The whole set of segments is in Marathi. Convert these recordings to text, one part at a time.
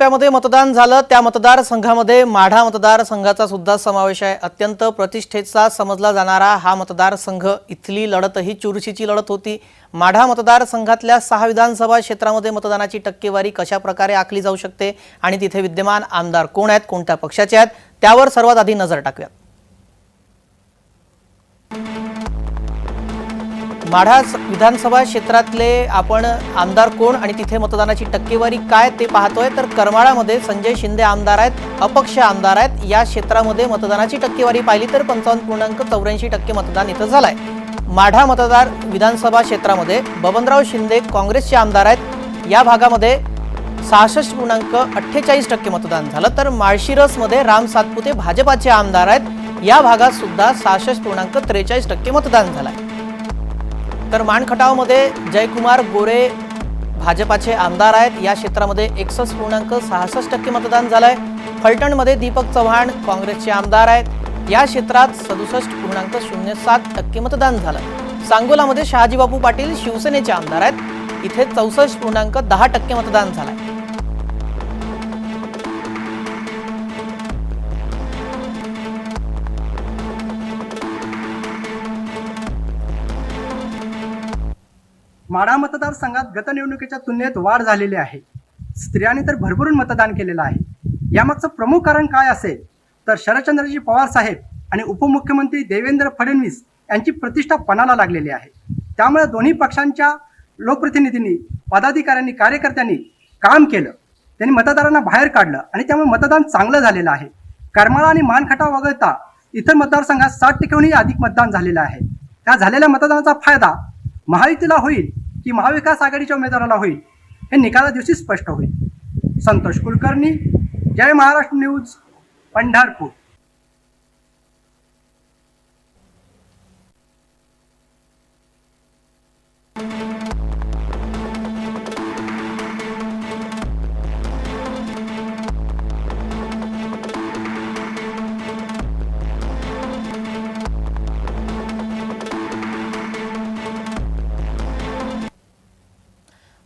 टप्प्यामध्ये मतदान झालं. त्या मतदारसंघामध्ये माढा मतदारसंघाचा सुद्धा समावेश आहे. अत्यंत प्रतिष्ठेचा समजला जाणारा हा मतदारसंघ इथली लढतही चुरशीची लढत होती. माढा मतदारसंघातल्या सहा विधानसभा क्षेत्रामध्ये मतदानाची टक्केवारी कशा प्रकारे आखली जाऊ शकते? आणि तिथे विद्यमान आमदार कोण आहेत? कोणत्या पक्षाचे आहेत? त्यावर सर्वात आधी नजर टाकूयात. माढा स- विधानसभा क्षेत्रातले आपण आमदार कोण आणि तिथे मतदानाची टक्केवारी काय ते पाहतोय. तर करमाळामध्ये संजय शिंदे आमदार आहेत अपक्ष आमदार आहेत. या क्षेत्रामध्ये मतदानाची टक्केवारी पाहिली तर पंचावन्न पूर्णांक चौऱ्याऐंशी टक्के मतदान इथं झालंय. माढा मतदार विधानसभा क्षेत्रामध्ये बबनराव शिंदे काँग्रेसचे आमदार आहेत. या भागामध्ये सहासष्ट पूर्णांक अठ्ठेचाळीस टक्के मतदान झालं. तर माळशिरसमध्ये राम सातपुते भाजपाचे आमदार आहेत. या भागात सुद्धा सहासष्ट पूर्णांक त्रेचाळीस टक्के मतदान झालं आहे तर मानखटावमध्ये जयकुमार गोरे भाजपाचे आमदार आहेत. या क्षेत्रामध्ये एकसष्ट पूर्णांक सहासष्ट टक्के मतदान झालं आहे फलटणमध्ये दीपक चव्हाण काँग्रेसचे आमदार आहेत. या क्षेत्रात सदुसष्ट पूर्णांक शून्य सात टक्के मतदान झालं सांगोलामध्ये शहाजीबापू पाटील शिवसेनेचे आमदार आहेत. इथे चौसष्ट पूर्णांक दहा टक्के मतदान झालं आहे माढा मतदारसंघात गत निवडणुकीच्या तुलनेत वाढ झालेली आहे. स्त्रियांनी तर भरभरून मतदान केलेलं आहे. यामागचं प्रमुख कारण काय असेल? तर शरदचंद्रजी पवार साहेब आणि उपमुख्यमंत्री देवेंद्र फडणवीस यांची प्रतिष्ठा पणाला लागलेली आहे. त्यामुळे दोन्ही पक्षांच्या लोकप्रतिनिधींनी पदाधिकाऱ्यांनी कार्यकर्त्यांनी काम केलं. त्यांनी मतदारांना बाहेर काढलं आणि त्यामुळे मतदान चांगलं झालेलं आहे. करमाळा आणि मानखटा वगळता इतर मतदारसंघात साठ टक्केहूनही अधिक मतदान झालेलं आहे. त्या झालेल्या मतदानाचा फायदा महायुतीला होईल की महाविकास आघाडीच्या उमेदवाराला होईल हे निकाला दिवशी स्पष्ट होईल. संतोष कुलकर्णी जय महाराष्ट्र न्यूज पंढरपूर.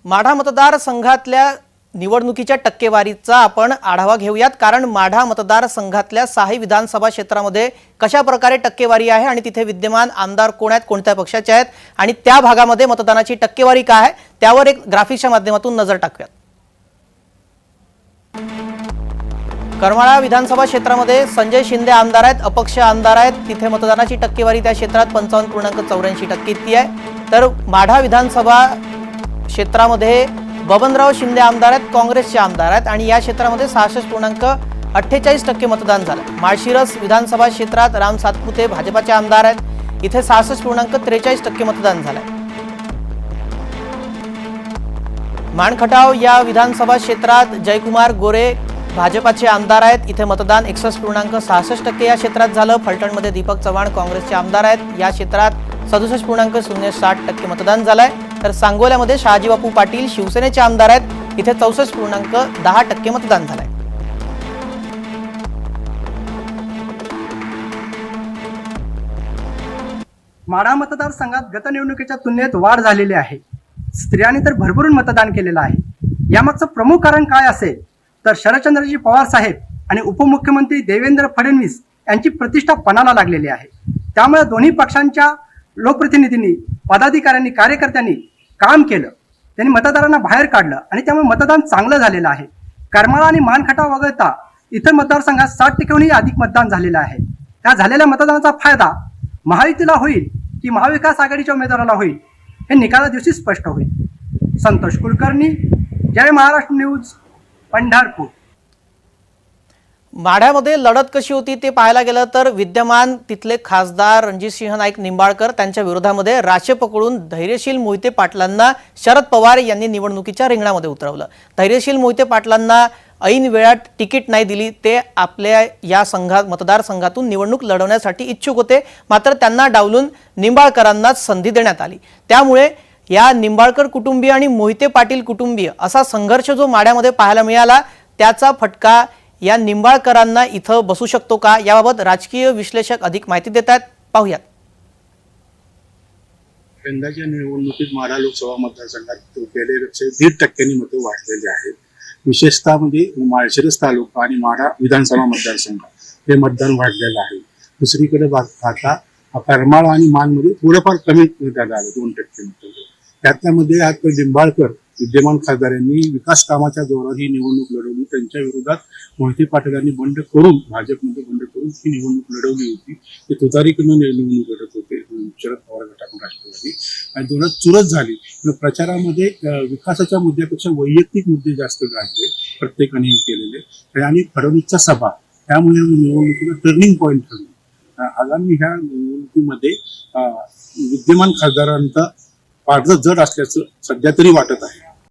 माढा मतदारसंघातल्या निवडणुकीच्या टक्केवारीचा आपण आढावा घेऊयात. कारण माढा मतदारसंघातल्या सहाही विधानसभा क्षेत्रामध्ये कशा प्रकारे टक्केवारी आहे आणि तिथे विद्यमान आमदार कोण आहेत कोणत्या पक्षाचे आहेत आणि त्या भागामध्ये मतदानाची टक्केवारी काय आहे त्यावर एक ग्राफिकच्या माध्यमातून नजर टाकूयात. करमाळा विधानसभा क्षेत्रामध्ये संजय शिंदे आमदार आहेत अपक्ष आमदार आहेत. तिथे मतदानाची टक्केवारी त्या क्षेत्रात पंचावन्न पूर्णांक चौऱ्याऐंशी टक्के इतकी आहे. तर माढा विधानसभा क्षेत्रामध्ये बबनराव शिंदे आमदार आहेत काँग्रेसचे आमदार आहेत आणि या क्षेत्रामध्ये सहासष्ट पूर्णांक अठ्ठेचाळीस टक्के मतदान झालं. माळशिरस विधानसभा क्षेत्रात राम सातपुते भाजपाचे आमदार आहेत. इथे सहासष्ट पूर्णांक त्रेचाळीस टक्के मतदान झालंय. माणखटाव या विधानसभा क्षेत्रात जयकुमार गोरे भाजपाचे आमदार आहेत. इथे मतदान एकसष्ट पूर्णांक सहासष्ट टक्के या क्षेत्रात झालं. फलटणमध्ये दीपक चव्हाण काँग्रेसचे आमदार आहेत. या क्षेत्रात सदुसष्ट पूर्णांक शून्य साठ टक्के मतदान झालंय. तर सांगोल्यामध्ये शहाजीबापू पाटील शिवसेनेचे आमदार आहेत. इथे चौसष्ट पूर्णांक दहा टक्के मतदान झालंय. माढा मतदारसंघात गत निवडणुकीच्या तुलनेत वाढ झालेली आहे. स्त्रियांनी तर भरभरून मतदान केलेलं आहे. यामागचं प्रमुख कारण काय असेल? तर शरदचंद्रजी पवार साहेब आणि उपमुख्यमंत्री देवेंद्र फडणवीस यांची प्रतिष्ठा पणाला लागलेली आहे. त्यामुळे दोन्ही पक्षांच्या लोकप्रतिनिधींनी पदाधिकाऱ्यांनी कार्यकर्त्यांनी काम केलं. त्यांनी मतदारांना बाहेर काढलं आणि त्यामुळे मतदान चांगलं झालेलं आहे. करमाळा आणि मानखटा वगळता इतर मतदारसंघात साठ टक्क्यांहूनही अधिक मतदान झालेलं आहे. त्या झालेल्या मतदानाचा फायदा महायुतीला होईल की महाविकास आघाडीच्या उमेदवाराला होईल हे निकाला दिवशी स्पष्ट होईल. संतोष कुलकर्णी जय महाराष्ट्र न्यूज पंढरपूर. माढ्यामध्ये लढत कशी होती ते पाहायला गेलं तर विद्यमान तिथले खासदार रणजितसिंह नाईक निंबाळकर त्यांच्या विरोधामध्ये राशे पकडून धैर्यशील मोहिते पाटलांना शरद पवार यांनी निवडणुकीच्या रिंगणामध्ये उतरवलं. धैर्यशील मोहिते पाटलांना ऐन वेळात तिकीट नाही दिली ते आपल्या या संघात मतदारसंघातून निवडणूक लढवण्यासाठी इच्छुक होते. मात्र त्यांना डावलून निंबाळकरांनाच संधी देण्यात आली. त्यामुळे या निंबाळकर कुटुंबीय आणि मोहिते पाटील कुटुंबीय असा संघर्ष जो माढ्यामध्ये पाहायला मिळाला त्याचा फटका या निंबाळकरांना इथं बसू शकतो का? याबाबत राजकीय विश्लेषक अधिक माहिती देत आहेत पाहूयात. यंदाच्या निवडणुकीत माढा लोकसभा मतदारसंघात गेल्यापेक्षा दीड टक्क्यांनी मतं वाढलेली आहेत. विशेषतः म्हणजे माळशिरस तालुका आणि माढा विधानसभा मतदारसंघ हे मतदान वाढलेलं आहे. दुसरीकडे आता पाहता करमाळ आणि मानमध्ये थोडंफार कमी झालं आलं दोन टक्के मतदान त्यातल्यामध्ये आज लिंबाळकर विद्यमान खासदारांनी विकास कामाच्या जोरावर ही निवडणूक लढवली. त्यांच्या विरोधात मोहिते पाटील यांनी बंड करून भाजपमध्ये बंड करून ही निवडणूक लढवली होती. ते तुतारीकडून निवडणूक लढत होते. शरद पवार गटाकडून राष्ट्रवादी. आणि दोन चुरत झाली. प्रचारामध्ये विकासाच्या मुद्द्यापेक्षा वैयक्तिक मुद्दे जास्त गाजले प्रत्येकाने हे केलेले. आणि फडणवीसच्या सभा. त्यामुळे निवडणुकीला टर्निंग पॉईंट ठरली. आगामी ह्या निवडणुकीमध्ये विद्यमान खासदारांचा पारदं जड असल्याचं सध्या तरी वाटत आहे.